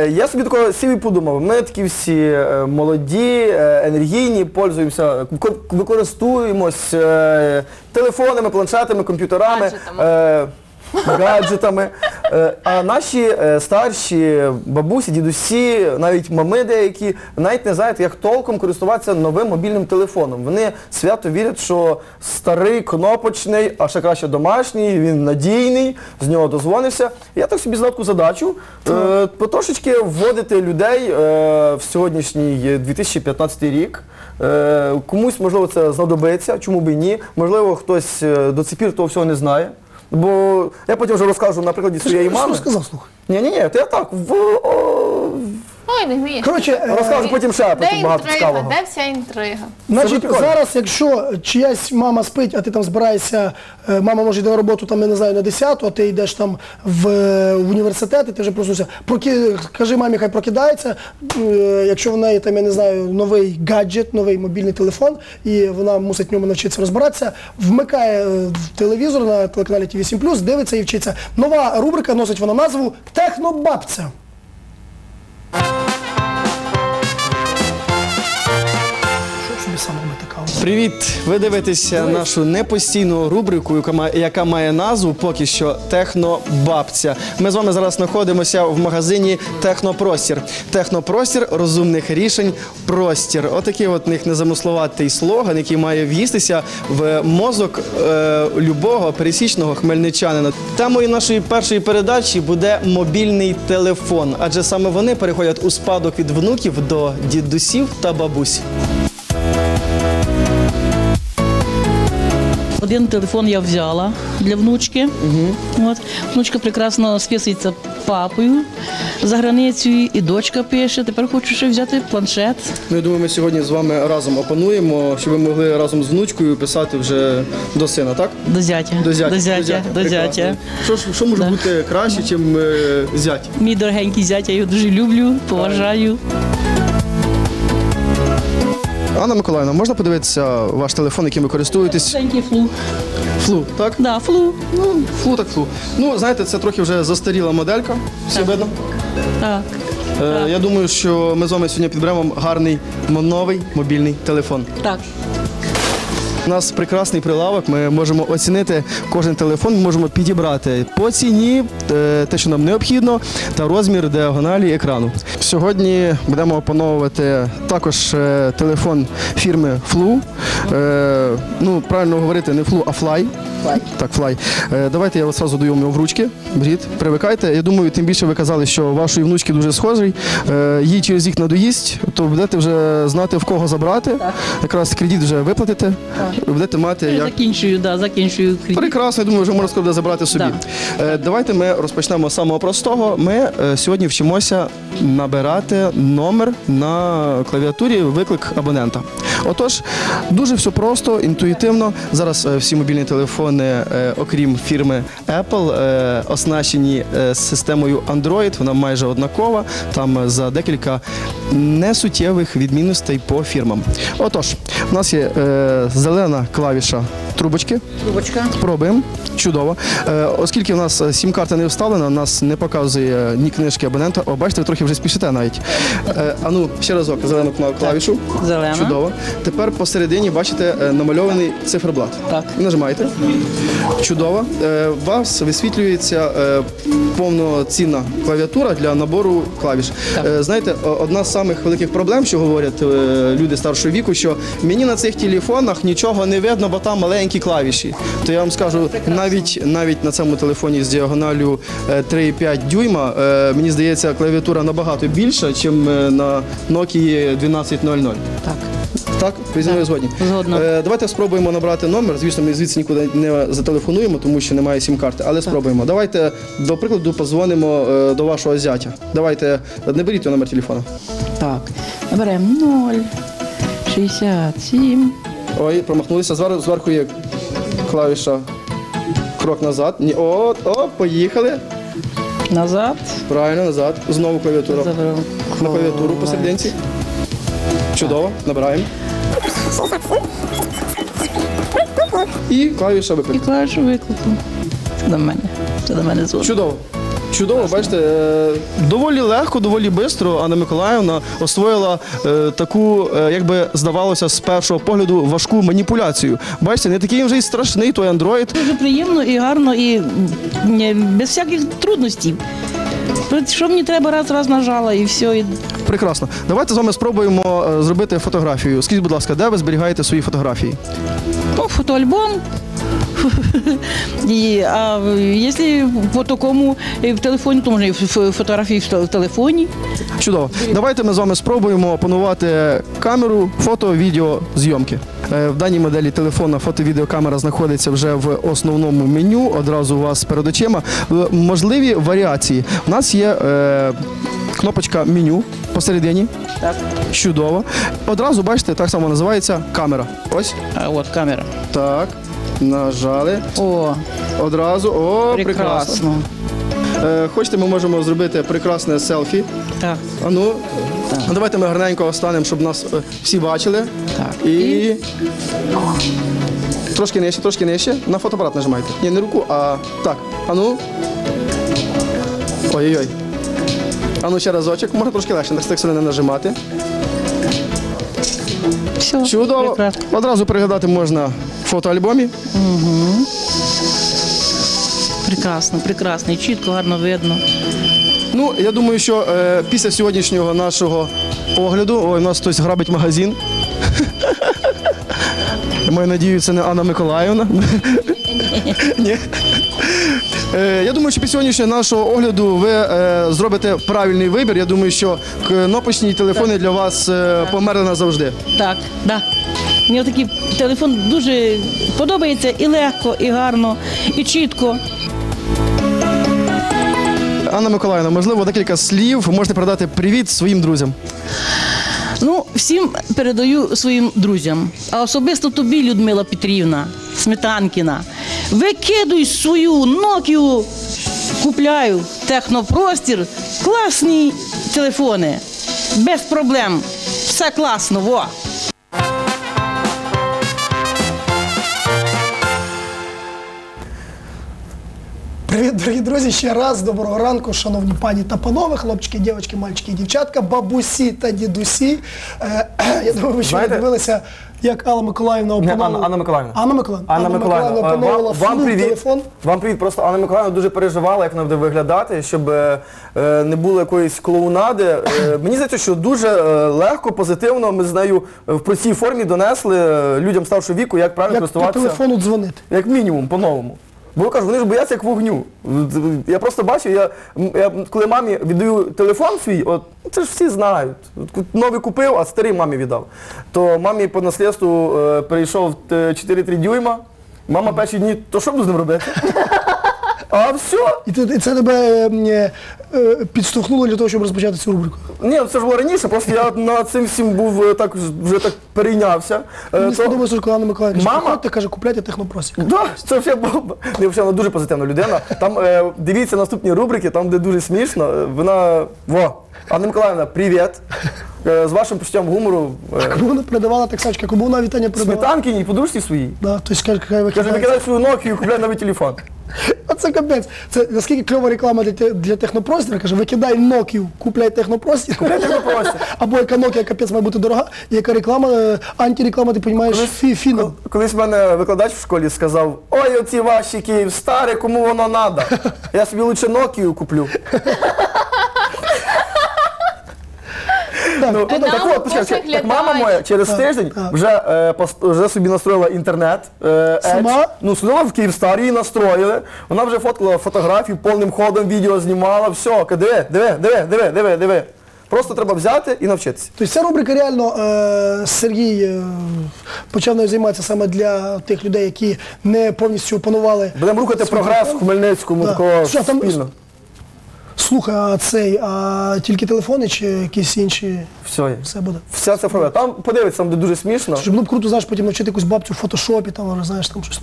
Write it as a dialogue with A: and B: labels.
A: Е, я собі такого сів і подумав, ми такі всі е, молоді, е, енергійні, пользуємося, ко- використовуємось е, телефонами, планшетами, комп'ютерами.
B: Гаджетами.
A: е, Гаджетами. Е, А наші е, старші бабусі, дідусі, навіть мами деякі, навіть не знають, як толком користуватися новим мобільним телефоном. Вони свято вірять, що старий, кнопочний, а ще краще домашній, він надійний, з нього дозвонишся. Я так собі таку задачу е, потрошечки вводити людей е, в сьогоднішній 2015 рік. Комусь, можливо, це знадобиться, чому б і ні. Можливо, хтось е, до цих пір того всього не знає. Бо я потім вже розкажу на прикладі своєї
C: мами. що сказав, слухай.
A: Ні, ні, ні, то я так в
B: Ой, не вмієш.
C: Коротше, е,
A: розкажу потім ще
B: Де
A: потім багато
B: інтрига?
A: цікавого.
B: Де вся інтрига?
C: Значить,
A: прикольно.
C: зараз, якщо чиясь мама спить, а ти там збираєшся, е, мама може йде на роботу, там, я не знаю, на 10, а ти йдеш там в, е, в університет, і ти вже проснувся. Проки... Кажи мамі, хай прокидається. Е, Якщо в неї там, я не знаю, новий гаджет, новий мобільний телефон, і вона мусить в ньому навчитися розбиратися, вмикає е, в телевізор на телеканалі ТВ 7 дивиться і вчиться. Нова рубрика носить вона назву Технобабця. Саме витикало?
A: Привіт! Ви дивитеся нашу непостійну рубрику, яка має, яка має назву поки що Технобабця. Ми з вами зараз знаходимося в магазині Технопростір. Технопростір розумних рішень простір. Отакий от них незамисловатий слоган, який має в'їстися в мозок е, любого пересічного хмельничанина. Темою нашої першої передачі буде мобільний телефон, адже саме вони переходять у спадок від внуків до дідусів та бабусь.
D: Один телефон я взяла для внучки. От. Внучка прекрасно списується папою за границею, і дочка пише. Тепер хочу ще взяти планшет.
A: Ну, я думаю, ми сьогодні з вами разом опануємо, щоб ви могли разом з внучкою писати вже до сина, так?
D: До зятя.
A: До зятя.
D: До зятя. До
A: Прекрасно.
D: зятя.
A: Що, ж- що може
D: Да.
A: бути краще, ніж е, зять?
D: Мій дорогенький зятя, я його дуже люблю, поважаю.
A: Анна Миколаївна, можна подивитися ваш телефон, яким ви користуєтесь?
D: Маленький флу.
A: Флу, так?
D: Да, флу.
A: Ну, флу так флу. Ну, знаєте, це трохи вже застаріла моделька. Все видно?
D: Так.
A: Е, я думаю, що ми з вами сьогодні підберемо вам гарний новий мобільний телефон.
D: Так.
A: У нас прекрасний прилавок. Ми можемо оцінити кожен телефон, ми можемо підібрати по ціні е, те, що нам необхідно, та розмір діагоналі екрану. Сьогодні будемо опановувати також е, телефон фірми Flu. Е, ну, правильно говорити, не Flu, а Fly. Так, Fly. Е, давайте я вас одразу даю в ручки. Беріть, привикайте. Я думаю, тим більше ви казали, що вашої внучки дуже схожий. Їй через рік надоїсть, то будете вже знати в кого забрати. Якраз кредит вже виплатите. Будете мати як.
D: Закінчую, да, закінчую кредит.
A: Прекрасно, я думаю, вже можна сказати забрати собі. Е, Давайте ми розпочнемо з самого простого. Ми е, сьогодні вчимося набирати номер на клавіатурі виклик абонента. Отож, дуже все просто, інтуїтивно. Зараз е, всі мобільні телефони, е, окрім фірми Apple, е, оснащені е, системою Android. Вона майже однакова. Там е, за декілька несуттєвих відмінностей по фірмам. Отож, у нас є е, зелена клавіша трубочки.
D: Трубочка.
A: Пробуємо. Чудово. Е, оскільки в нас е, сім-карта не вставлена, нас не показує ні книжки абонента. О, бачите, ви трохи вже спішите навіть. Е, а ну, ще разок, зелену кна- клавішу.
D: Зелена.
A: Чудово. Тепер посередині бачите е, намальований циферблат.
D: Так.
A: Нажимаєте. Чудово. Е, У вас висвітлюється е, повноцінна клавіатура для набору клавіш. Е, Знаєте, о- одна з самих великих проблем, що говорять е, люди старшого віку, що мені на цих телефонах нічого не видно, бо там маленькі клавіші. То я вам скажу, навіть навіть на цьому телефоні з діагоналю е, 3,5 дюйма, е, мені здається, клавіатура набагато більша, ніж на Nokia 1200.
D: Так.
A: Так, зі згодні.
D: Згодна.
A: Е, давайте спробуємо набрати номер. Звісно, ми звідси нікуди не зателефонуємо, тому що немає сім-карти, але спробуємо. Давайте, до прикладу, позвонимо е, до вашого зятя. Давайте, не беріть номер телефона.
D: Так. Наберемо 0, 67.
A: Ой, промахнулися. Звар- Зверху є клавіша крок назад. Ні, от, о, поїхали.
D: Назад.
A: Правильно, назад. Знову клавіатура. На клавіатуру посерединці. Чудово, набираємо. І клавіша
D: І
A: клавіша
D: клавішу виклику. Це до мене. Це до мене звук.
A: Чудово. Чудово, бачите, е, доволі легко, доволі швидко Анна Миколаївна освоїла е, таку, е, як би здавалося, з першого погляду важку маніпуляцію. Бачите, не такий вже й страшний той андроїд.
D: Дуже приємно і гарно, і без всяких трудностей. Що мені треба, раз, раз нажала і все. І...
A: Прекрасно. Давайте з вами спробуємо зробити фотографію. Скажіть, будь ласка, де ви зберігаєте свої фотографії?
D: Ну, фотоальбом. І, а якщо по такому в телефоні, то можна і фотографії в телефоні.
A: Чудово. Давайте ми з вами спробуємо опанувати камеру фото, відео зйомки. Е, В даній моделі телефона фото-відеокамера знаходиться вже в основному меню. Одразу у вас перед очима. Е, Можливі варіації. У нас є е, кнопочка меню посередині.
D: Так.
A: Чудово. Одразу бачите, так само називається камера. Ось
D: А от камера.
A: так. Нажали.
D: О,
A: Одразу. О, прекрасно.
D: прекрасно.
A: Е, хочете, ми можемо зробити прекрасне селфі.
D: Так.
A: А ну, давайте ми гарненько станемо, щоб нас е, всі бачили.
D: Так.
A: І... Трошки нижче, трошки нижче. На фотоапарат нажимайте. Ні, не руку, а так. А ну. Ой-ой-ой. А ну ще разочок, можна трошки легше, так сильно не нажимати.
D: Все.
A: Чудово.
D: Прекрасно.
A: Одразу переглядати можна фотоальбомі.
D: Прекрасно, прекрасно. І чітко, гарно видно.
A: Ну, я думаю, що е, після сьогоднішнього нашого огляду, ой, у нас хтось грабить магазин. Маю надію, це не Анна Миколаївна. Ні. Е, Я думаю, що після сьогоднішнього нашого огляду ви е, зробите правильний вибір. Я думаю, що кнопочні телефони для вас е, померли назавжди.
D: Так, да. Мені такий телефон дуже подобається і легко, і гарно, і чітко.
A: Анна Миколаївна, можливо, декілька слів можете передати привіт своїм друзям.
D: Ну, всім передаю своїм друзям, а особисто тобі, Людмила Петрівна, Сметанкіна. Викидуй свою Нокію, купляю технопростір, класні телефони. Без проблем. Все класно, во.
C: Привіт, дорогі друзі! Ще раз доброго ранку, шановні пані та панове, хлопчики, дівчатки, мальчики і дівчатка, бабусі та дідусі. Е, я думаю, ви ще
E: Знаєте-
C: дивилися, як Алла Миколаївна опановувала.
E: Анна, Анна Миколаївна.
C: Анна Миколаївна.
E: Анна Миколаївна, е,
C: опановувала
E: вам, вам привіт.
C: телефон.
E: Вам привіт. Просто Анна Миколаївна дуже переживала, як вона буде виглядати, щоб е, е, не було якоїсь клоунади. Е, мені здається, що дуже е, легко, позитивно ми з нею е, в простій формі донесли е, людям старшого віку, як правильно
C: Як по
E: користуватися.
C: телефону дзвонити.
E: Як мінімум, по-новому. Бо я кажу, вони ж бояться як вогню. Я просто бачу, я, я коли мамі віддаю телефон свій, от це ж всі знають. Новий купив, а старий мамі віддав. То мамі по наслідству е, перейшов е, 4-3 дюйма. Мама перші дні, то що буду з ним робити? А все.
C: І ти- і це тебе м, е, е, підштовхнуло для того, щоб розпочати цю рубрику.
E: Ні, це ж було раніше, просто я над цим всім був е, так вже так перейнявся. Е,
C: Мені
E: то-
C: сподобалося, що Миколаївна
E: Мама-
C: приходьте, каже, купляйте технопросік.
E: Да, це вже бомба. Не, взагалі, вона дуже позитивна людина. Там е, дивіться наступні рубрики, там де дуже смішно. Е, Вона. Во! Анна Миколаївна, привіт. Е, з вашим почуттям гумору. Е,
C: Кому вона передавала так Сачка, кому вона вітання передавала?
E: Сметанкіній, подружці своїй.
C: Да, тобто каже, хай
E: Каже,
C: викидає.
E: викидай свою Nokia і купляй новий телефон.
C: А це капець. Це наскільки кльова реклама для, те- для технопростіра, каже, викидай Nokia, купляй технопростір.
E: Купляй технопростір.
C: Або яка Nokia капець має бути дорога, і яка реклама, е, антиреклама, ти розумієш, фі, фіном.
E: Колись в мене викладач в школі сказав, ой, оці ваші Київ старі, кому воно надо? Я собі лучше Nokia куплю. Ну,
C: хто
E: так
B: там
E: от, почекай,
B: поглядай.
E: так мама моя через тиждень вже, е, пост- вже собі настроїла інтернет. Е, Edge.
C: Сама?
E: Ну, сиділа в Київстар, її настроїли. Вона вже фоткала фотографії, повним ходом відео знімала. Все, ка- диви, диви, диви, диви, диви, диви. Просто треба взяти і навчитися.
C: Тобто ця рубрика реально е, Сергій е, почав нею займатися саме для тих людей, які не повністю опанували.
E: Будемо рухати прогрес в Хмельницькому такого
C: Що там-
E: спільно.
C: Слухай, а цей, а тільки телефони чи якісь інші,
E: Все є.
C: все буде.
E: Вся цифрове. Там подивиться, там де дуже смішно.
C: Щоб було б круто, знаєш, потім навчити якусь бабцю в фотошопі, там, знаєш, там щось.